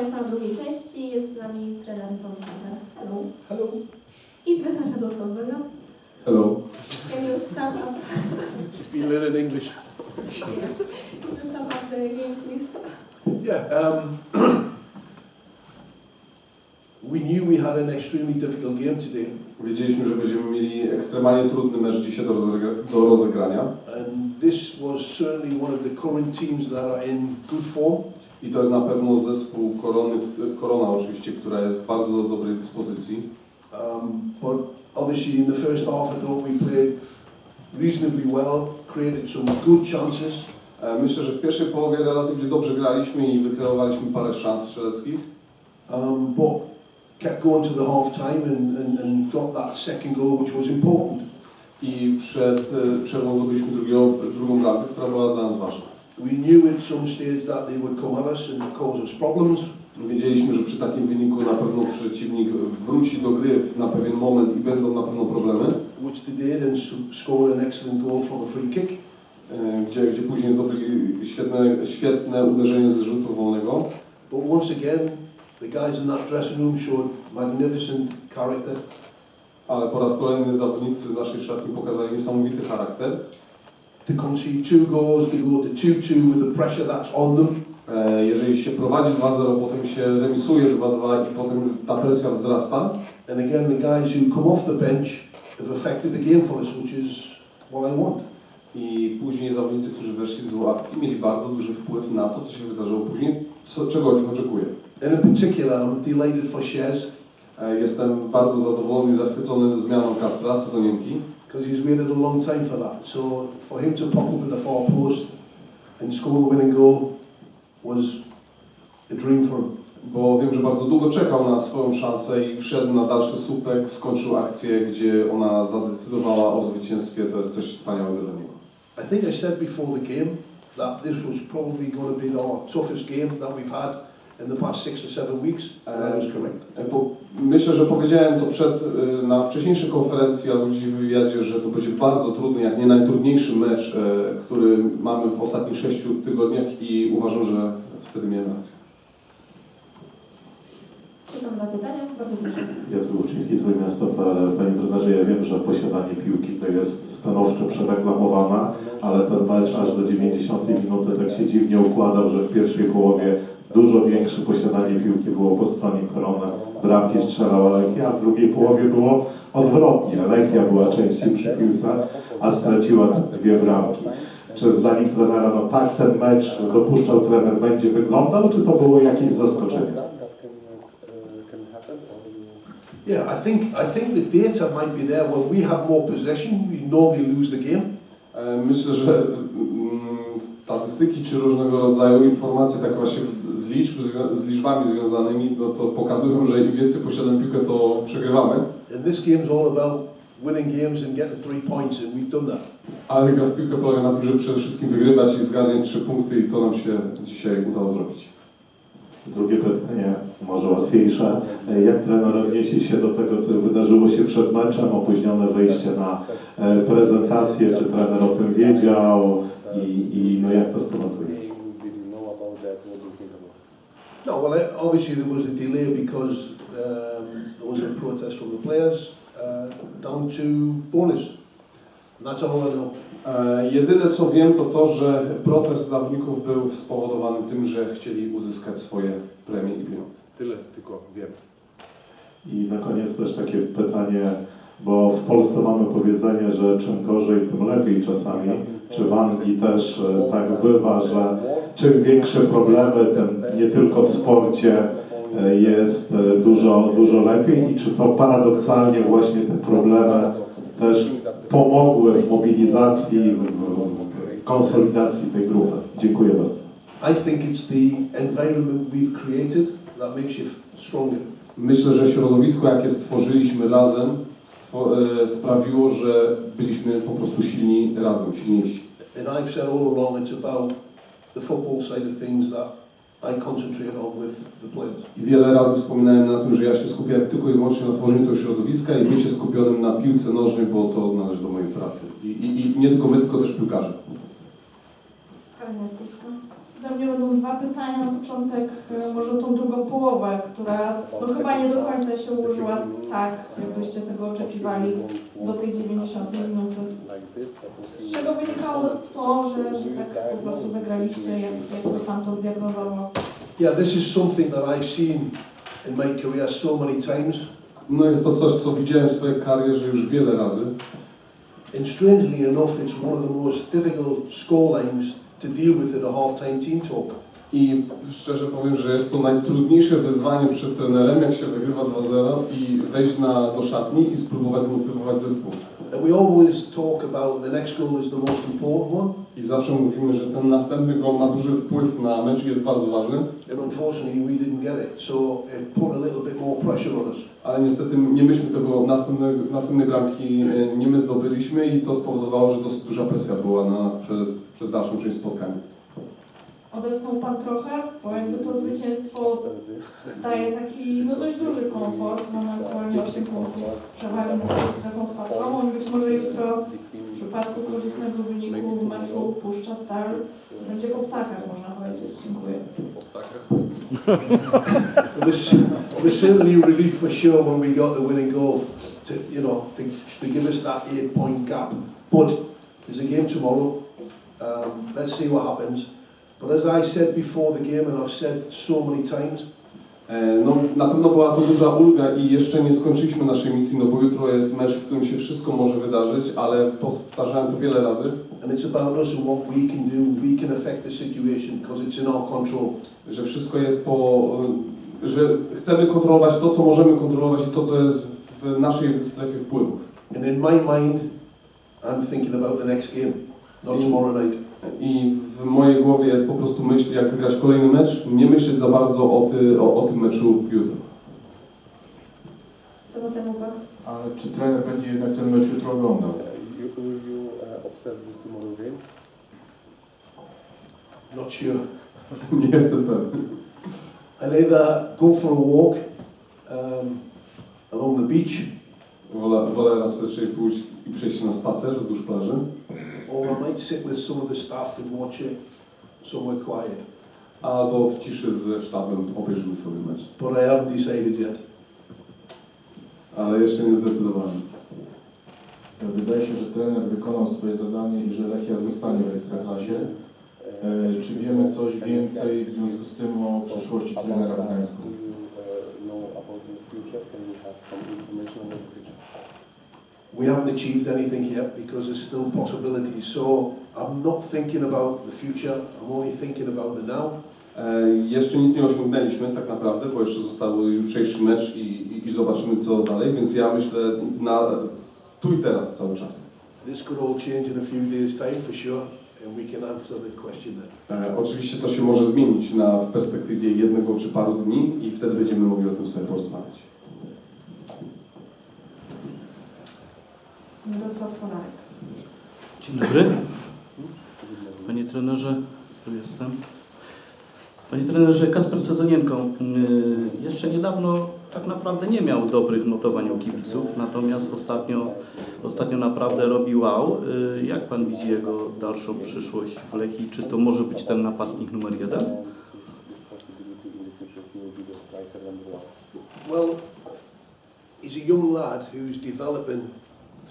Państwa na drugiej części. Jest z nami trener Tom Turner. Hello. Hello. I trener Radosław Wega. Hello. Can you sum up, We learn in English. can you sum up the game, please? Yeah. Um, we knew we had an extremely difficult game today, Wiedzieliśmy, że będziemy mieli ekstremalnie trudny mecz dzisiaj do, rozegra- do rozegrania. and this was certainly one of the current teams that are in good form. I to jest na pewno zespół Korony, Korona oczywiście, która jest w bardzo dobrej dyspozycji. Um, but obviously, in the first half, I thought we played reasonably well, created some good chances. E, Myślę, że w pierwszej połowie relatywnie dobrze graliśmy i wykreowaliśmy parę szans strzeleckich, um, but kept going to the half time and, and, and got that second goal, which was important. i przed e, przerwą zdobyliśmy drugiego, drugą bramkę, która była dla nas ważna. We knew at some stage that they would come at us and cause us problems. Wiedzieliśmy, że przy takim wyniku na pewno przeciwnik wróci do gry w- na pewien moment i będą na pewno problemy, which they did, and scored an excellent goal from a free kick. e, gdzie, gdzie później zdobyli świetne, świetne uderzenie z rzutu wolnego. But once again, the guys in that dressing room showed magnificent character. Ale po raz kolejny zawodnicy z naszej szatni pokazali niesamowity charakter. To concede two goals, to go to 2-2 with the pressure that's on them. E, Jeżeli się prowadzi 2-0, potem się remisuje 2-2 i potem ta presja wzrasta. And again, the guys who come off the bench have affected the game for us, which is what I want. I później zawodnicy, którzy weszli z ławki, mieli bardzo duży wpływ na to, co się wydarzyło później, co, czego od nich oczekuję. And in particular, I'm delighted for Shez, E, Jestem bardzo zadowolony i zachwycony zmianą Kaspra, Sezonienki, because he's waited a long time for that. So for him to pop up at the far post and score the winning goal was a dream for him. bo wiem, że bardzo długo czekał na swoją szansę i wszedł na dalszy słupek, skończył akcję, gdzie ona zadecydowała o zwycięstwie. To jest coś wspaniałego dla niego. I think I said before the game that this was probably going to be our toughest game that we've had in the past six or seven weeks, and I was correct. Myślę, że powiedziałem to przed, y, na wcześniejszej konferencji albo gdzieś w wywiadzie, że to będzie bardzo trudny, jak nie najtrudniejszy mecz, e, który mamy w ostatnich sześciu tygodniach i uważam, że wtedy miałem rację. Czekam na pytania. Bardzo proszę. Jacek Łuczyński, Trójmiastowe, ale Panie trenerze, ja wiem, że posiadanie piłki to jest stanowczo przereklamowana, ale ten mecz aż do 90 minuty tak się dziwnie układał, że w pierwszej połowie dużo większe posiadanie piłki było po stronie Korona, bramki strzelała Lechia, a w drugiej połowie było odwrotnie. Lechia była częściej przy piłce, a straciła te dwie bramki. Czy zdaniem trenera, no tak ten mecz dopuszczał trener, będzie wyglądał, czy to było jakieś zaskoczenie? Yeah, I think I think the data might be there. When we have more possession, we normally lose the game. E, Myślę, że mm, statystyki czy różnego rodzaju informacje takie właśnie w- z, liczb, z liczbami związanymi, no to pokazują, że im więcej posiadamy piłkę, to przegrywamy. And this game's all about winning games and getting three points, and we've done that. Ale gra w piłkę polega na tym, żeby przede wszystkim wygrywać i zgarniać trzy punkty i to nam się dzisiaj udało zrobić. Drugie pytanie, może łatwiejsze. Jak trener odniesie się do tego, co wydarzyło się przed meczem, opóźnione wejście na e, prezentację? Czy trener o tym wiedział i, i no jak to skomentuje? Did you know about that? About it? No, well, uh, obviously there was a delay because um, there was a protest from the players uh, down to bonus. And that's all I know. E, jedyne co wiem to to, że protest zawodników był spowodowany tym, że chcieli uzyskać swoje premie i pieniądze. Tyle tylko wiem. I na koniec też takie pytanie, bo w Polsce mamy powiedzenie, że czym gorzej, tym lepiej czasami. Czy w Anglii też e, tak bywa, że czym większe problemy, tym nie tylko w sporcie e, jest e, dużo, dużo lepiej i czy to paradoksalnie właśnie te problemy też pomogły w mobilizacji, w konsolidacji tej grupy. Dziękuję bardzo. I think it's the environment we've created that makes you stronger. Myślę, że środowisko, jakie stworzyliśmy razem, stwo, e, sprawiło, że byliśmy po prostu silni razem, silniejsi. And I've said all along it's about the football side of things that I concentrate on with the players. I wiele razy wspominałem na tym, że ja się skupiałem tylko i wyłącznie na tworzeniu tego środowiska i bycie skupionym na piłce nożnej, bo to należy do mojej pracy. I, i, i nie tylko my, tylko też piłkarze. Karolina Skórska. Do mnie będą dwa pytania na początek, e, może tą drugą połowę, która no chyba nie do końca się ułożyła tak, jakbyście tego oczekiwali do tej 90 minuty. Z czego wynikało to, że, że tak po prostu zagraliście, jak, jak to pan to zdiagnozował? Yeah, this is something that I've seen in my career so many times. No jest to coś, co widziałem w swojej karierze już wiele razy. And strangely enough, it's one of the most difficult scorelines to deal with in a half-time team talk. I szczerze powiem, że jest to najtrudniejsze wyzwanie przed trenerem, jak się wygrywa 2-0 i wejść na, do szatni i spróbować zmotywować zespół. And we always talk about the next goal is the most important one. I zawsze mówimy, że ten następny gol ma duży wpływ na mecz i jest bardzo ważny, And unfortunately, we didn't get it. So it put a little ale niestety nie myśmy tego następnej bramki e, nie my zdobyliśmy i to spowodowało, że dosyć duża presja była na nas przez, przez dalszą część spotkania. Odetchnął pan trochę, bo jakby to zwycięstwo daje taki no dość duży komfort. Mamy aktualnie 8 punktów przewagi nad strefą spadkową i być może jutro w przypadku korzystnego wyniku w meczu puszcza stal będzie po ptakach, można powiedzieć. Dziękuję. It was, was certainly relief for sure when we got the winning goal to, you know, to, to give us that eight point gap. But there's a game tomorrow. Um, let's see what happens. But as I said before the game, and I've said so many times, E, No, na pewno była to duża ulga i jeszcze nie skończyliśmy naszej misji, no bo jutro jest mecz, w którym się wszystko może wydarzyć, ale powtarzałem to wiele razy, and it's about us and what we can do. We can affect the situation because it's in our control. że wszystko jest po... że chcemy kontrolować to, co możemy kontrolować i to, co jest w naszej strefie wpływów. And in my mind, I'm thinking about the next game, not tomorrow night. I w mojej głowie jest po prostu myśl, jak wygrać kolejny mecz, nie myśleć za bardzo o, ty, o, o tym meczu jutro. Sebastian. Ale czy trener będzie jednak ten mecz jutro oglądał? You, uh, observe this tomorrow game? Not sure. nie jestem pewny. I'll either go for a walk um, along the beach, Wolę, wolę raczej pójść i przejść na spacer wzdłuż plaży, or I might sit with some of the staff and watch it somewhere quiet. albo w ciszy ze sztabem obejrzymy sobie mecz. But I haven't decided yet. Ale jeszcze nie zdecydowałem. Wydaje się, że trener wykonał swoje zadanie i że Lechia zostanie w Ekstraklasie. E, czy wiemy coś więcej w związku z tym o przyszłości trenera w Gdańsku? We haven't achieved anything yet because there's still possibilities. So I'm not thinking about the future, I'm only thinking about the now. E, jeszcze nic nie osiągnęliśmy tak naprawdę, bo jeszcze został jutrzejszy mecz i, i, i zobaczymy co dalej, więc ja myślę na tu i teraz cały czas. This could all change in a few days' time for sure, E, oczywiście to się może zmienić na, w perspektywie jednego czy paru dni i wtedy będziemy mogli o tym sobie porozmawiać. Mirosław Solarek. Dzień dobry. Panie trenerze, tu jestem. Panie trenerze, Kasper Sezonienko y, jeszcze niedawno tak naprawdę nie miał dobrych notowań u kibiców, natomiast ostatnio, ostatnio naprawdę robi wow. Y, Jak Pan widzi jego dalszą przyszłość w Lechii? Czy to może być ten napastnik numer jeden? Well, he's a young lad who's developing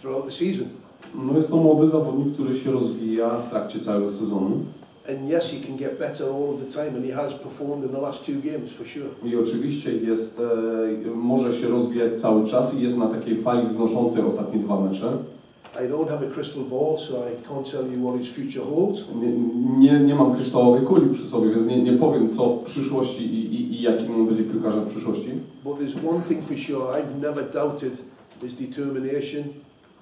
throughout the season. No jest to młody zawodnik, który się rozwija w trakcie całego sezonu And yes, he can get better all the time, and he has performed in the last two games for sure. i oczywiście jest, e, może się rozwijać cały czas i jest na takiej fali wznoszącej ostatnie dwa mecze. I don't have a crystal ball, so I can't tell you what his future holds. Nie, nie, nie mam kryształowej kuli przy sobie, więc nie, nie powiem co w przyszłości i, i, i jakim on będzie piłkarzem w przyszłości. But there's one thing for sure, I've never doubted his determination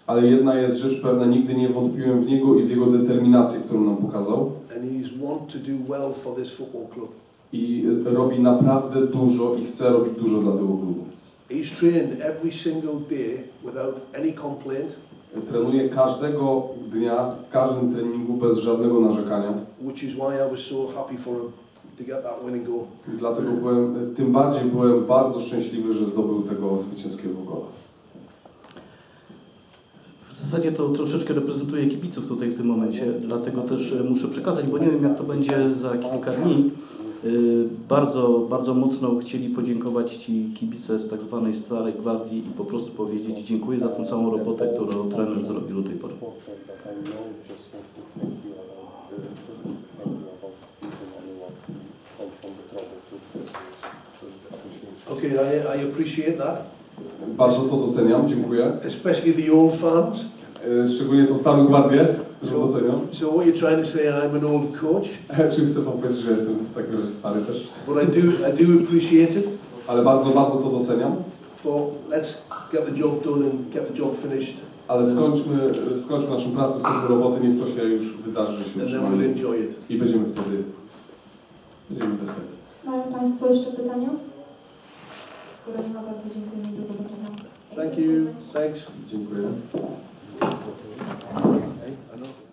Ale jedna jest rzecz pewna, nigdy nie wątpiłem w niego i w jego determinację, którą nam pokazał. well. I robi naprawdę dużo i chce robić dużo dla tego klubu. He's trained every single day without any complaint, Trenuje każdego dnia, w każdym treningu bez żadnego narzekania. which is why I was so happy for him to get that winning goal. I dlatego byłem, tym bardziej byłem bardzo szczęśliwy, że zdobył tego zwycięskiego gola. W zasadzie to troszeczkę reprezentuję kibiców tutaj w tym momencie, dlatego też e, muszę przekazać, bo nie wiem jak to będzie za kilka dni. Y, Bardzo, bardzo mocno chcieli podziękować Ci kibice z tak zwanej Starej Gwardii i po prostu powiedzieć dziękuję za tą całą robotę, którą trener zrobił do tej pory. Okay, I, I appreciate that, Bardzo to doceniam, dziękuję. especially the old fans. E, Szczególnie tą starą gwardię, też ją doceniam. So what you're trying to say, I'm an old coach, Czym chcę wam powiedzieć, że jestem w takim razie stary też. but I do, I do appreciate it. Ale bardzo, bardzo to doceniam. But let's get the job done and get the job finished, Ale skończmy, skończmy naszą pracę, skończmy roboty, niech to się już wydarzy, że się we'll utrzymamy. enjoy it. I będziemy wtedy, będziemy wesoli. Mają Państwo jeszcze pytania? Skoro nie ma, bardzo dziękuję i do zobaczenia. Thank you, thanks. Dziękuję. I know.